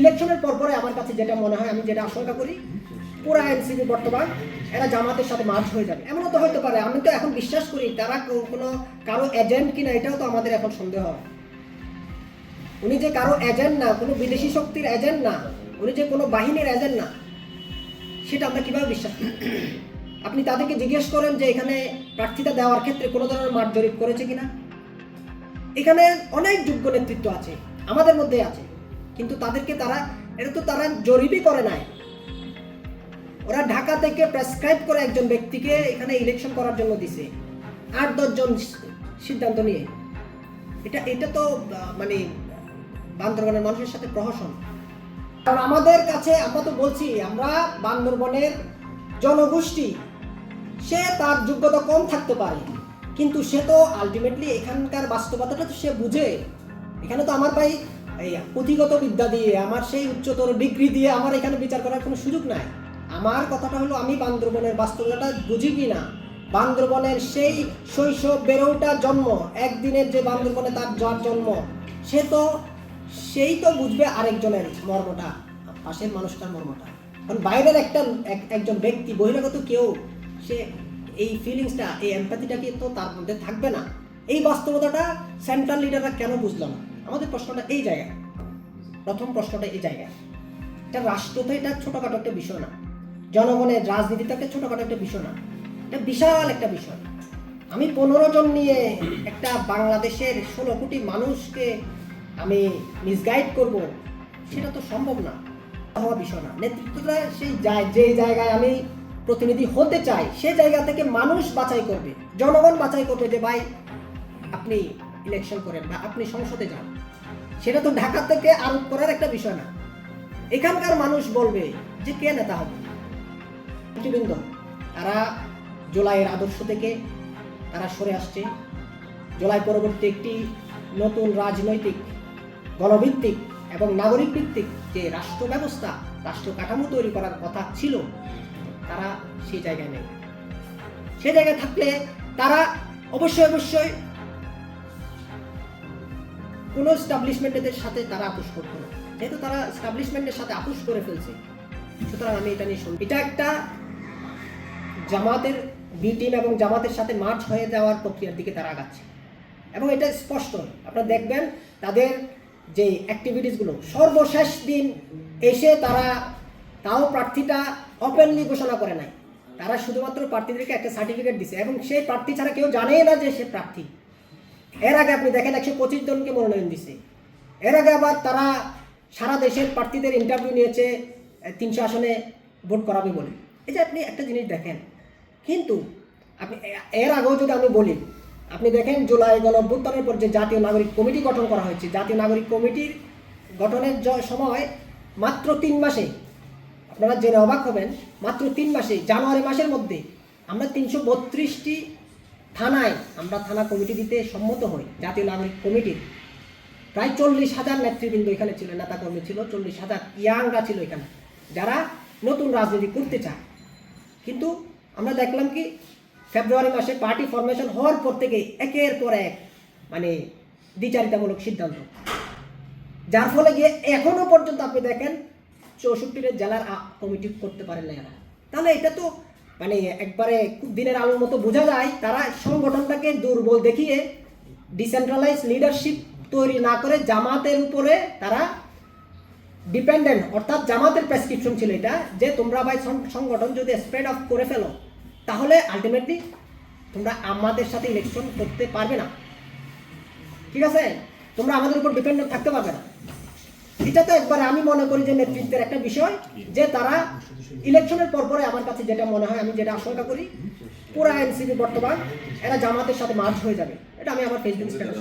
ইলেকশনের পর পরে আমার কাছে যেটা মনে হয়, আমি যেটা আশঙ্কা করি, পুরা এনসিপি বর্তমান এরা জামাতের সাথে মার্চ হয়ে যাবে। এমনও তো হতে পারে, আমি তো এখন বিশ্বাস করি তারা কোনো কারও এজেন্ট কিনা, এটাও তো আমাদের এখন সন্দেহ। হয় উনি যে কারও এজেন্ট না, কোনো বিদেশি শক্তির এজেন্ট না, উনি যে কোনো বাহিনীর এজেন্ট না, সেটা আমরা কীভাবে বিশ্বাস করি? আপনি তাদেরকে জিজ্ঞেস করেন যে এখানে প্রার্থিতা দেওয়ার ক্ষেত্রে কোনো ধরনের মাঠ জরিপ করেছে কিনা? এখানে অনেক যোগ্য নেতৃত্ব আছে, আমাদের মধ্যে আছে। কিন্তু তাদেরকে তারা, এটা তো তারা জরিপই করে নাই। ওরা ঢাকা থেকে প্রেসক্রাইব করে একজন ব্যক্তিকে এখানে ইলেকশন করার জন্য দিছে। আট দশজন সিদ্ধান্ত নিয়ে। এটা এটা তো মানে বান্দরবনের মানুষের সাথে প্রহসন। কারণ আমাদের কাছে, আমরা তো বলছি, আমরা বান্দরবনের জনগোষ্ঠী, সে তার যোগ্যতা কম থাকতে পারে, কিন্তু সে তো আলটিমেটলি এখানকার বাস্তবতাটা তো সে বুঝে। এখানে তো আমার ভাই পুঁথিগত বিদ্যা দিয়ে, আমার সেই উচ্চতর ডিগ্রি দিয়ে আমার এখানে বিচার করার কোনো সুযোগ নাই। আমার কথাটা হলো, আমি বান্দরবনের বাস্তবতাটা বুঝি কি না? বান্দরবনের সেই শৈশব বেড়ে ওঠা জন্ম, একদিনের যে বান্দরবনে তার যার জন্ম, সে তো, সেই তো বুঝবে আরেকজনের মর্মটা, পাশের মানুষটার মর্মটা। কারণ বাইরের একটা, এক- একজন ব্যক্তি, বহিরাগত কেউ, সে এই ফিলিংসটা এই এমপ্যাথিটাকে তো তার মধ্যে থাকবে না? এই বাস্তবতাটা সেন্ট্রাল লিডাররা কেন বুঝলো না? আমাদের প্রশ্নটা এই জায়গায়। প্রথম প্রশ্নটা এই জায়গায়। এটা রাষ্ট্র তো এটা ছোটখাটো একটা বিষয় না। জনগণের রাজনীতি তো একটা ছোটখাটো একটা বিষয় না। এটা বিশাল একটা বিষয়। আমি পনেরো জন নিয়ে একটা বাংলাদেশের ষোলো কোটি মানুষকে আমি মিসগাইড করব, সেটা তো সম্ভব না। হওয়া বিষয় না। নেতৃত্বটা সেই যে জায়গায় আমি প্রতিনিধি হতে চাই, সে জায়গা থেকে মানুষ বাছাই করবে। জনগণ বাছাই করবে যে, ভাই, আপনি ইলেকশন করেন বা আপনি সংসদে যান, সেটা তো ঢাকা থেকে আরোপ করার একটা বিষয় না। এখানকার মানুষ বলবে যে কে নেতা হবে? নেতৃবৃন্দ, তারা জুলাইয়ের আদর্শ থেকে তারা সরে আসছে। জুলাই পরবর্তী একটি নতুন রাজনৈতিক, গণভিত্তিক এবং নাগরিক ভিত্তিক যে রাষ্ট্র ব্যবস্থা, রাষ্ট্র কাঠামো তৈরি করার কথা ছিল, তারা সেই জায়গায় নেই। সে জায়গায় থাকলে তারা অবশ্যই অবশ্যই কোনো স্টাবলিশমেন্টের সাথে তারা আপোষ করতো না। যেহেতু তারা স্টাবলিশমেন্টের সাথে আপোষ করে ফেলছে। সুতরাং আমি এটা নিয়ে শুনি এটা একটা জামাতের বি টিম এবং জামাতের সাথে মার্চ হয়ে যাওয়ার প্রক্রিয়ার দিকে তারা আগাচ্ছে। এবং এটা স্পষ্ট আপনারা দেখবেন তাদের যে অ্যাক্টিভিটিসগুলো সর্বশেষ দিন এসে তারা তাও প্রার্থীটা ওপেনলি ঘোষণা করে নাই। তারা শুধুমাত্র প্রার্থীদেরকে একটা সার্টিফিকেট দিছে এবং সেই প্রার্থী ছাড়া কেউ জানেই না যে সে প্রার্থী। এর আগে আপনি দেখেন একশো পঁচিশ জনকে মনোনয়ন দিছে। এর আগে আবার তারা সারা দেশের প্রার্থীদের ইন্টারভিউ নিয়েছে তিনশো আসনে ভোট করাবে বলে। এই যে আপনি একটা জিনিস দেখেন, কিন্তু আপনি এর আগেও যদি আমি বলি, আপনি দেখেন জুলাই গণ অভ্যুত্থানের পর যে জাতীয় নাগরিক কমিটি গঠন করা হয়েছে, জাতীয় নাগরিক কমিটির গঠনের সময় মাত্র তিন মাসে, আপনারা জেনে অবাক হবেন, মাত্র তিন মাসে, জানুয়ারি মাসের মধ্যে আমরা তিনশো বত্রিশটি থানায় আমরা থানা কমিটি দিতে সম্মত হই। জাতীয় নাগরিক কমিটির প্রায় চল্লিশ হাজার নেতৃবৃন্দ এখানে ছিল নেতাকর্মী ছিল, চল্লিশ হাজার ইয়াংরা ছিল এখানে, যারা নতুন রাজনীতি করতে চায়। কিন্তু আমরা দেখলাম কি, ফেব্রুয়ারি মাসে পার্টি ফরমেশন হওয়ার পর থেকে একের পর এক মানে দ্বিচারিতামূলক সিদ্ধান্ত। যার ফলে গিয়ে এখনও পর্যন্ত আপনি দেখেন চৌষট্টির জেলার কমিটি করতে পারেন না তাহলে এটা তো মানে একবারে দিনের আলোর মতো বোঝা যায়, তারা সংগঠনটাকে দুর্বল দেখিয়ে ডিসেন্ট্রালাইজ লিডারশিপ তৈরি না করে জামাতের উপরে তারা ডিপেন্ডেন্ট অর্থাৎ জামাতের প্রেসক্রিপশন ছিল এটা, যে তোমরা ভাই সংগঠন যদি স্প্রেড অফ করে ফেলো, তাহলে আলটিমেটলি তোমরা আমাদের সাথে ইলেকশন করতে পারবে না। ঠিক আছে? তোমরা আমাদের উপর ডিপেন্ডেন্ট থাকতে পারবে না। এটা তো একবারে আমি মনে করি যে নেতৃত্বের একটা বিষয়, যে তারা ইলেকশনের পর পরে আমার কাছে যেটা মনে হয়, আমি যেটা আশঙ্কা করি, পুরা এনসিপি বর্তমান এরা জামাতের সাথে মার্চ হয়ে যাবে। এটা আমি আমার ফেসবুক স্ট্যাটাস